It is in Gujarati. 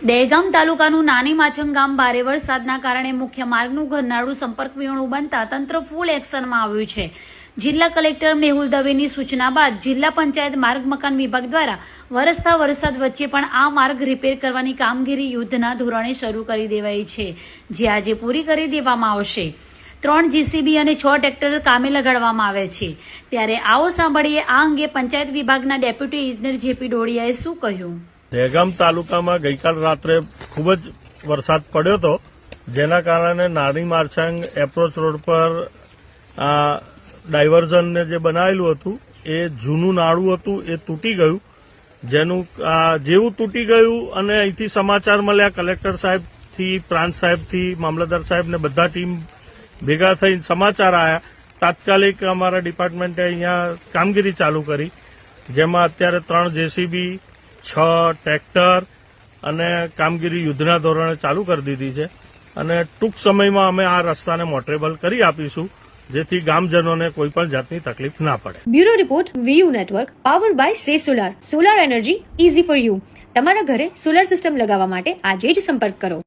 દહેગામ તાલુકાનું નાની માચંગ ગામ ભારે વરસાદના કારણે મુખ્ય માર્ગનું ઘરનાળું સંપર્ક વિહોણું બનતા તંત્ર ફૂલ એક્શનમાં આવ્યું છે. જિલ્લા કલેક્ટર મેહુલ દવેની સૂચના બાદ જિલ્લા પંચાયત માર્ગ મકાન વિભાગ દ્વારા વરસતા વરસાદ વચ્ચે પણ આ માર્ગ રિપેર કરવાની કામગીરી યુદ્ધના ધોરણે શરૂ કરી દેવાઈ છે, જે આજે પૂરી કરી દેવામાં આવશે. ત્રણ જીસીબી અને છ ટ્રેક્ટર કામે લગાડવામાં આવે છે. ત્યારે આવો સાંભળીએ આ અંગે પંચાયત વિભાગના ડેપ્યુટી ઇજનેર જેપી ડોડિયાએ શું કહ્યું? દહેગામ તાલુકામાં ગઈકાલ રાત્રે ખૂબ જ વરસાદ પડ્યો હતો, જેના કારણે નાની મારછાંગ એપ્રોચ રોડ પર આ ડાયવર્ઝનને જે બનાવેલું હતું, એ જૂનું નાળું હતું, એ તૂટી ગયું. જેનું જેવું તૂટી ગયું અને અહીંથી સમાચાર મળ્યા, કલેક્ટર સાહેબથી, પ્રાંત સાહેબથી, મામલતદાર સાહેબને બધા ટીમ ભેગા થઈને સમાચાર આવ્યા તાત્કાલિક અમારા ડિપાર્ટમેન્ટે અહીંયા કામગીરી ચાલુ કરી, જેમાં અત્યારે ત્રણ જેસીબી છ ટ્રેક્ટર અને કામગીરી યુદ્ધના ધોરણે ચાલુ કરી દીધી છે. અને ટૂંક સમયમાં અમે આ રસ્તાને મોટરેબલ કરી આપીશું, જેથી ગામજનોને કોઈ પણ જાતની તકલીફ ના પડે. Bureau report, VU network, power by સે solar. Solar energy easy for you. તમારા ઘરે સોલાર સિસ્ટમ લગાવવા માટે આજે જ સંપર્ક કરો.